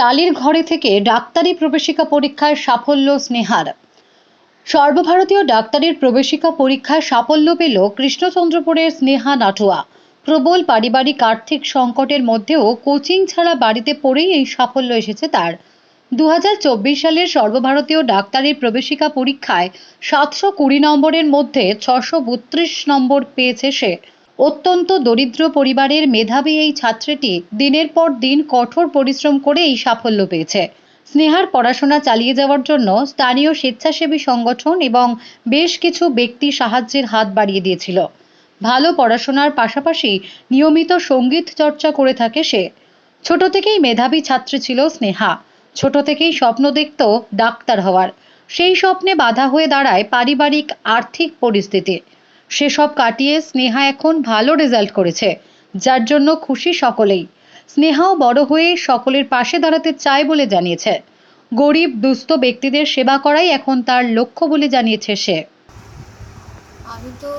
টালির ঘরে থেকে ডাক্তারি প্রবেশিকা পরীক্ষায় সাফল্য স্নেহার। সর্বভারতীয় ডাক্তারির প্রবেশিকা পরীক্ষায় সাফল্য পেল কৃষ্ণচন্দ্রপুরের স্নেহা নাটুয়া। প্রবল পারিবারিক আর্থিক সংকটের মধ্যেও কোচিং ছাড়া বাড়িতে পড়েই এই সাফল্য এসেছে তার। দু হাজার চব্বিশ সালের সর্বভারতীয় ডাক্তারির প্রবেশিকা পরীক্ষায় সাতশো কুড়ি নম্বরের মধ্যে ছশো নম্বর পেয়েছে সে। অত্যন্ত দরিদ্র পরিবারের মেধাবী এই ছাত্রীটি দিনের পর দিন কঠোর পরিশ্রম করে এই সাফল্য পেয়েছে। স্নেহার পড়াশোনা চালিয়ে যাওয়ার জন্য স্থানীয় স্বেচ্ছাসেবী সংগঠন এবং বেশ কিছু ব্যক্তি সাহায্যের হাত বাড়িয়ে দিয়েছিল। ভালো পড়াশোনার পাশাপাশি নিয়মিত সংগীত চর্চা করে থাকে সে। ছোট থেকেই মেধাবী ছাত্রী ছিল স্নেহা। ছোট থেকেই স্বপ্ন দেখত ডাক্তার হওয়ার। সেই স্বপ্নে বাধা হয়ে দাঁড়ায় পারিবারিক আর্থিক পরিস্থিতি। সেসব কাটিয়ে স্নেহা এখন ভালো রেজাল্ট করেছে, যার জন্য খুশি সকলেই। স্নেহাও বড় হয়ে সকলের পাশে দাঁড়াতে চায় বলে জানিয়েছে। গরিব, দুস্থ ব্যক্তিদের সেবা করাই এখন তার লক্ষ্য বলে জানিয়েছে সে। আমি তো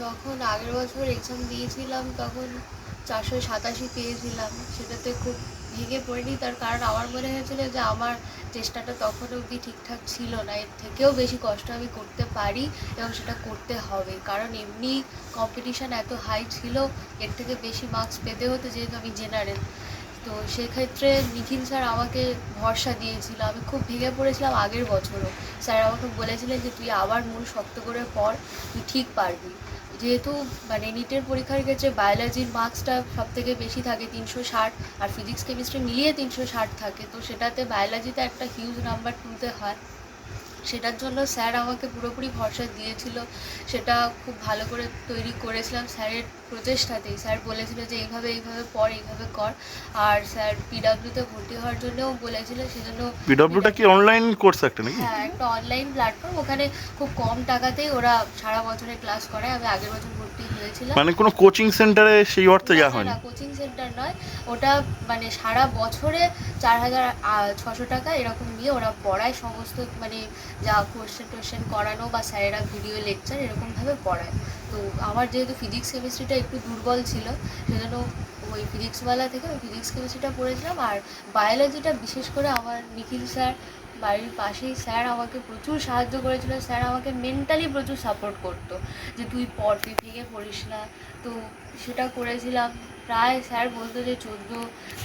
যখন আগের বছর এক্সাম দিয়েছিলাম, তখন চারশো সাতাশি পেয়েছিলাম। সেটাতে খুব ভেঙে পড়িনি। তার কারণ আমার মনে হয়েছিল যে আমার চেষ্টাটা তখন অবধি ঠিকঠাক ছিল না। এর থেকেও বেশি কষ্ট আমি করতে পারি এবং সেটা করতে হবে। কারণ এমনি কম্পিটিশান এত হাই ছিল, এর থেকে বেশি মার্কস পেতে হতো যেহেতু আমি জেনারেল তো সেক্ষেত্রে নিখিল স্যার আমাকে ভরসা দিয়েছিল। আমি খুব ভেঙে পড়েছিলাম আগের বছরও। স্যার আমাকে বলেছিলেন যে, তুই আবার মন শক্ত করে পড়, তুই ঠিক পারবি। যেহেতু মানে নিটের পরীক্ষার ক্ষেত্রে বায়োলজির মার্কসটা সব থেকে বেশি থাকে তিনশো ষাট, আর ফিজিক্স কেমিস্ট্রি মিলিয়ে তিনশো ষাট থাকে। তো সেটাতে বায়োলজিতে একটা হিউজ নাম্বার তুলতে হয়। সেটার জন্য স্যার আমাকে পুরোপুরি ভরসা দিয়েছিল সেটা খুব ভালো করে তৈরি করেছিলাম স্যারের প্রচেষ্টাতেই। স্যার বলেছিল যে এইভাবে এইভাবে পড় এইভাবে কর। আর স্যার পিডাব্লিউতে ভর্তি হওয়ার জন্যও বলেছিল সেজন্য পিডব্লিউটা কি অনলাইন কোর্স একটা নাকি? হ্যাঁ একটা অনলাইন প্ল্যাটফর্ম ওখানে খুব কম টাকাতেই ওরা সারা বছরের ক্লাস করায়। আমি আগের বছর ভর্তি হয়েছিলাম। মানে কোনো কোচিং সেন্টারে সেই অর্থে যাওয়া হয়নি? না কোচিং সেন্টার নয়। ওটা মানে সারা বছরে চার হাজার ছশো টাকা এরকম নিয়ে ওরা পড়ায় সমস্ত মানে যা কোয়েশ্চেন টোয়েশ্চেন করানো বা স্যারেরা ভিডিও লেকচার এরকমভাবে পড়ায়। তো আমার যেহেতু ফিজিক্স কেমিস্ট্রিটা একটু দুর্বল ছিল, সেজন্য ওই ফিজিক্সওয়ালা থেকে ওই ফিজিক্স কেমিস্ট্রিটা পড়েছিলাম। আর বায়োলজিটা বিশেষ করে আমার নিখিল স্যার বাড়ির পাশেই স্যার আমাকে প্রচুর সাহায্য করেছিল। স্যার আমাকে মেন্টালি প্রচুর সাপোর্ট করতো যে তুই পড় তুই ভেঙে পড়িস না। তো সেটা করেছিলাম। প্রায় স্যার বলতো যে চোদ্দ,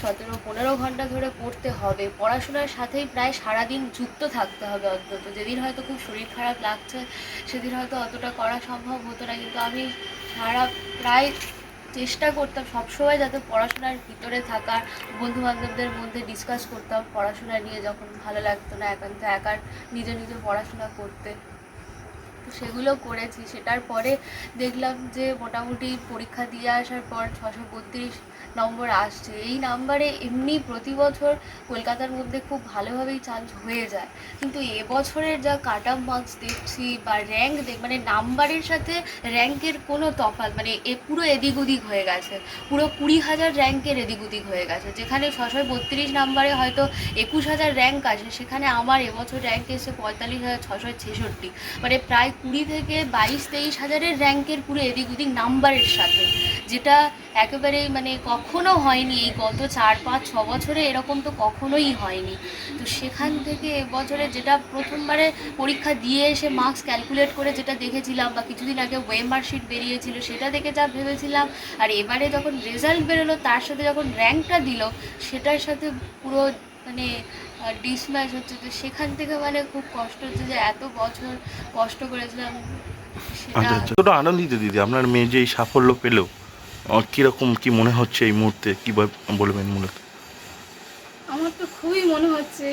সতেরো, পনেরো ঘণ্টা ধরে পড়তে হবে। পড়াশোনার সাথেই প্রায় সারাদিন যুক্ত থাকতে হবে অন্তত। যেদিন হয়তো খুব শরীর খারাপ লাগছে, সেদিন হয়তো অতটা করা সম্ভব হতো না। কিন্তু আমি সারা প্রায় চেষ্টা করতাম সবসময় যাতে পড়াশোনার ভিতরে থাকার বন্ধু বান্ধবদের মধ্যে ডিসকাস করতাম, পড়াশোনা নিয়ে যখন ভালো লাগতো না, একান্ত একার, নিজে নিজে পড়াশোনা করতে। সেগুলো করেছি, সেটার পরে দেখলাম যে মোটামুটি পরীক্ষা দিয়ে আসার পর ছশো বত্রিশ নম্বর আসছে। এই নাম্বারে এমনি প্রতি বছর কলকাতার মধ্যে খুব ভালোভাবেই চান্স হয়ে যায়। কিন্তু এবছরের যা কাট মার্কস দেখছি বা র্যাঙ্ক দেখ মানে নাম্বারের সাথে র্যাঙ্কের কোনো তফাৎ মানে এ পুরো এদিক ওদিক হয়ে গেছে। পুরো কুড়ি হাজার র্যাঙ্কের এদিক ওদিক হয়ে গেছে। যেখানে ছশো বত্রিশ নাম্বারে হয়তো একুশ হাজার র্যাঙ্ক আছে সেখানে আমার এবছর র্যাঙ্ক এসে পঁয়তাল্লিশ হাজার ছশো ছেষট্টি। মানে প্রায় কুড়ি থেকে বাইশ, তেইশ হাজারের র্যাঙ্কের পুরো এদিক ওদিক নাম্বারের সাথে, যেটা একেবারেই মানে কখনো হয়নি এই গত চার, পাঁচ, ছ বছরে, এরকম তো কখনোই হয়নি। তো সেখান থেকে এবছরে যেটা প্রথমবারে পরীক্ষা দিয়ে এসে মার্কস ক্যালকুলেট করে যেটা দেখেছিলাম বা কিছুদিন আগে ওয়েমার শিট বেরিয়েছিল, সেটা দেখে যা ভেবেছিলাম, আর এবারে যখন রেজাল্ট বেরোলো, তার সাথে যখন র্যাঙ্কটা দিল, সেটার সাথে পুরো মানে ডিসম্যাচ হচ্ছে তো সেখান থেকে মানে খুব কষ্ট হচ্ছে যে এত বছর কষ্ট করেছিলাম আচ্ছা আচ্ছা। কতটা আনন্দিত দিদি আপনার মেয়ে যে এই সাফল্য পেল কীরকম কি মনে হচ্ছে এই মুহূর্তে? কি বল- বলবেন মূলত? আমার তো খুবই মনে হচ্ছে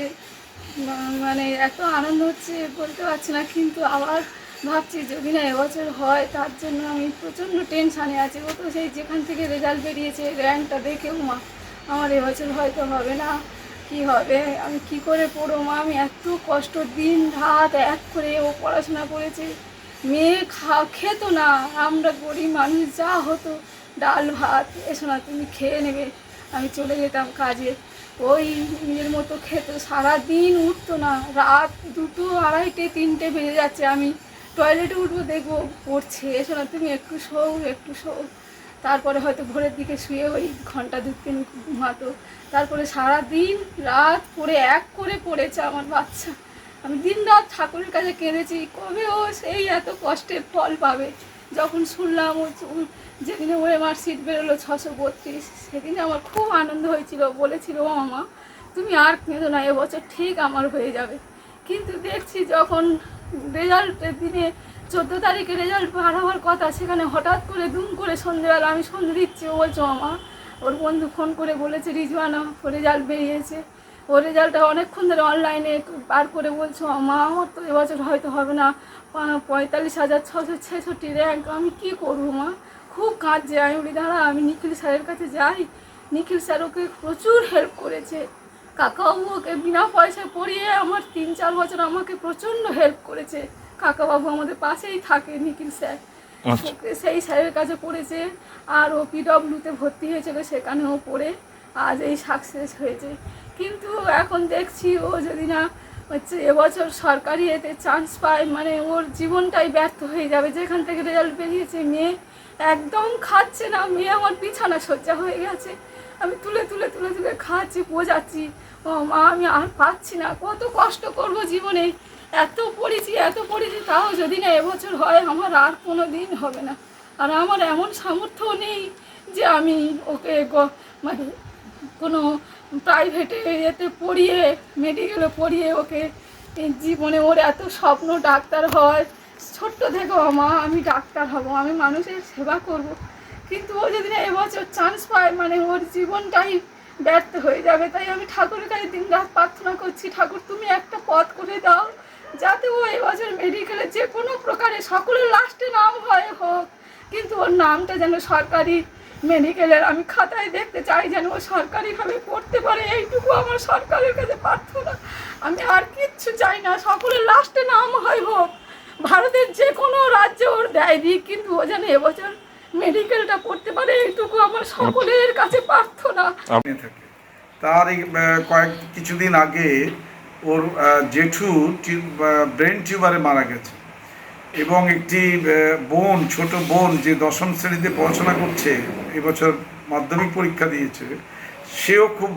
মানে এত আনন্দ হচ্ছে বলতে পারছি না কিন্তু আবার ভাবছি যদি না এবছর হয় তার জন্য আমি প্রচণ্ড টেনশানে আছি। ও তো সেই যেখান থেকে রেজাল্ট বেরিয়েছে র্যাঙ্কটা দেখেও মা আমার এবছর হয়তো হবে না। কি হবে? আমি কি করে পড়ো মা? আমি এত কষ্ট দিন রাত এক করে ও পড়াশোনা করেছে। মেয়ে খা, খেত না। আমরা গরিব মানুষ, যা হতো। ডাল, ভাত এসো না তুমি খেয়ে নেবে। আমি চলে যেতাম কাজে। ওই নিজের মতো খেত। সারাদিন উঠতো না। রাত দুটো আড়াইটে, তিনটে বেজে যাচ্ছে। আমি টয়লেটে উঠবো, দেখব, পড়ছে। এসো না তুমি একটু শোও একটু শোও। তারপরে হয়তো ভোরের দিকে শুয়ে ওই ঘণ্টা দু তিন ঘুমাতো। তারপরে সারা দিন রাত পড়ে এক করে পড়েছে আমার বাচ্চা। আমি দিন রাত ঠাকুরের কাছে কেঁদেছি, কবে ও সেই এত কষ্টের ফল পাবে? যখন শুনলাম যেদিনে ওরে সিট বেরোলো ছশো বত্রিশ, সেদিনে আমার খুব আনন্দ হয়েছিল। বলেছিল, ও মামা তুমি আর কেঁদো না এবছর ঠিক আমার হয়ে যাবে। কিন্তু দেখছি যখন রেজাল্টের দিনে চোদ্দ তারিখে রেজাল্ট বার হওয়ার কথা, সেখানে হঠাৎ করে দুম করে সন্ধ্যেবেলা আমি সন্ধে দিচ্ছি। ও বলছো মামা ওর বন্ধু ফোন করে বলেছে, রিজওয়ানা ওর রেজাল্ট বেরিয়েছে। ওর রেজাল্টটা অনেকক্ষণ ধরে অনলাইনে বার করে বলছো মা, আমার তো এবছর হয়তো হবে না। পঁয়তাল্লিশ হাজার ছশো ছেষট্টি র্যাঙ্ক আমি কী করব মা? খুব কাঁদছে। আমি বলি, দাঁড়া, আমি নিখিল স্যারের কাছে যাই। নিখিল স্যার ওকে প্রচুর হেল্প করেছে। কাকাবাবু ওকে বিনা পয়সায় পড়িয়ে আমার তিন চার বছর আমাকে প্রচণ্ড হেল্প করেছে। কাকাবাবু আমাদের পাশেই থাকে নিখিল স্যার আচ্ছা। সেই স্যারের কাছে পড়েছে আর ও পিডব্লিউতে ভর্তি হয়েছিল সেখানেও পড়ে আজ এই সাকসেস হয়েছে। কিন্তু এখন দেখছি ও যদি না হচ্ছে এবছর সরকারি এতে চান্স পায় মানে ওর জীবনটাই ব্যর্থ হয়ে যাবে। যেখান থেকে রেজাল্ট বেরিয়েছে মেয়ে একদম খাচ্ছে না মেয়ে আমার বিছানা সজ্জা হয়ে গেছে। আমি তুলে তুলে তুলে তুলে খাচ্ছি বোঝাচ্ছি ও মা আমি আর পাচ্ছি না কত কষ্ট করব জীবনে। এত পড়েছি এত পড়েছি, তাও যদি না এবছর হয়, আমার আর কোনো দিন হবে না। আর আমার এমন সামর্থ্য নেই যে আমি ওকে মানে কোনো প্রাইভেটে এতে পড়িয়ে মেডিকেলে পড়িয়ে ওকে জীবনে ওর এত স্বপ্ন ডাক্তার হয় ছোট্ট থেকে মা, আমি ডাক্তার হব, আমি মানুষের সেবা করব। কিন্তু ও যদি না এবছর চান্স পায় মানে ওর জীবনটাই ব্যর্থ হয়ে যাবে। তাই আমি ঠাকুরের কাছে দিন রাত প্রার্থনা করছি, ঠাকুর, তুমি একটা পথ করে দাও যাতে ও এবছর মেডিকেলে যে কোনো প্রকারে সকলের লাস্টে নাম হয় হোক কিন্তু ওর নামটা যেন সরকারি মেডিকেলের আমি খাতায় দেখতে চাই যেন ও সরকারিভাবে পড়তে পারে এইটুকু আমার সরকারের কাছে প্রার্থনা আমি আর কিচ্ছু চাই না সকলের লাস্টে নাম হয় হোক ভারতের যে কোনো রাজ্যে ওর দেয় দিক কিন্তু ও যেন এবছর মেডিকেলটা পড়তে পারে এইটুকু আমার সকলের কাছে প্রার্থনা তার কয়েক কিছুদিন আগে ওর জেঠু ব্রেন টিউমারে মারা গেছে। এবং একটি বোন, ছোট বোন যে দশম শ্রেণীতে পড়াশোনা করছে, এবছর মাধ্যমিক পরীক্ষা দিয়েছে, সেও খুব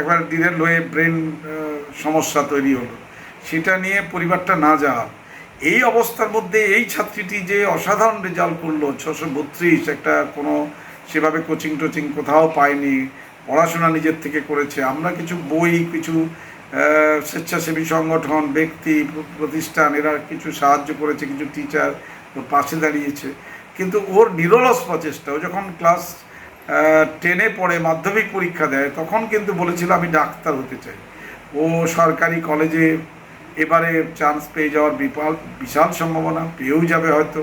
একবার ডিরেল হয়ে ব্রেন সমস্যা তৈরি হলো। সেটা নিয়ে পরিবারটা না যাওয়া এই অবস্থার মধ্যে এই ছাত্রীটি যে অসাধারণ রেজাল্ট করল, ছশো বত্রিশ, একটা কোনো সেভাবে কোচিং টোচিং কোথাও পায়নি, পড়াশোনা নিজের থেকে করেছে। আমরা কিছু বই, কিছু স্বেচ্ছাসেবী সংগঠন, ব্যক্তি, প্রতিষ্ঠান, এরা কিছু সাহায্য করেছে, কিছু টিচার ওর পাশে দাঁড়িয়েছে। কিন্তু ওর নিরলস প্রচেষ্টা, ও যখন ক্লাস টেনে পড়ে, মাধ্যমিক পরীক্ষা দেয়, তখন কিন্তু বলেছিল, আমি ডাক্তার হতে চাই। ও সরকারি কলেজে এবারে চান্স পেয়ে যাওয়ার বিপাল বিশাল সম্ভাবনা, পেয়েও যাবে হয়তো।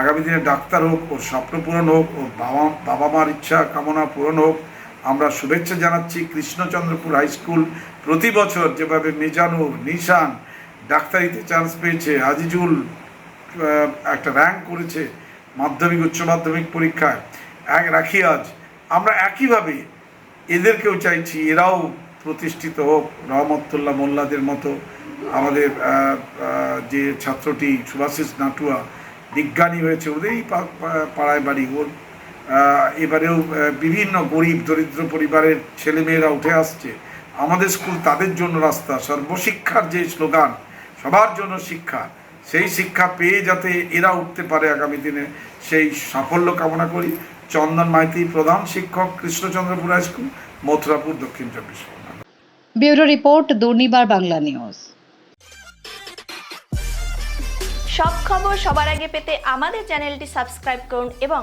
আগামী দিনে ডাক্তার হোক, ওর স্বপ্ন পূরণ হোক, ওর বাবা বাবা মার ইচ্ছা, কামনা পূরণ হোক আমরা শুভেচ্ছা জানাচ্ছি কৃষ্ণচন্দ্রপুর হাই স্কুল। প্রতি বছর যেভাবে মিজানুর, নিশান ডাক্তারিতে চান্স পেয়েছে আজিজুল একটা র্যাঙ্ক করেছে মাধ্যমিক, উচ্চ মাধ্যমিক পরীক্ষায়। এক, রাখি আজ। আমরা একইভাবে এদেরকেও চাইছি, এরাও প্রতিষ্ঠিত হোক, রহমতুল্লাহ মোল্লাদের মতো আমাদের যে ছাত্রটি সুভাষিস নাটুয়া, বিজ্ঞানী হয়েছে, ওদেরই পাড়ায় বাড়ি, ওর এবারেও বিভিন্ন গরিব দরিদ্র পরিবারের ছেলেমেয়েরা উঠে আসছে। আমাদের স্কুল তাদের জন্য রাস্তা সর্বশিক্ষার যে স্লোগান সবার জন্য শিক্ষা সেই শিক্ষা পেয়ে যাতে এরা উঠতে পারে আগামী দিনে সেই সাফল্য কামনা করি। চন্দন মাইতি প্রধান শিক্ষক Krishnachandrapur high school Mathurapur Dakshin Chabbish Pargana. Bureau report Durnibar Bangla news. সব খবর সবার আগে পেতে আমাদের চ্যানেলটি সাবস্ক্রাইব করুন এবং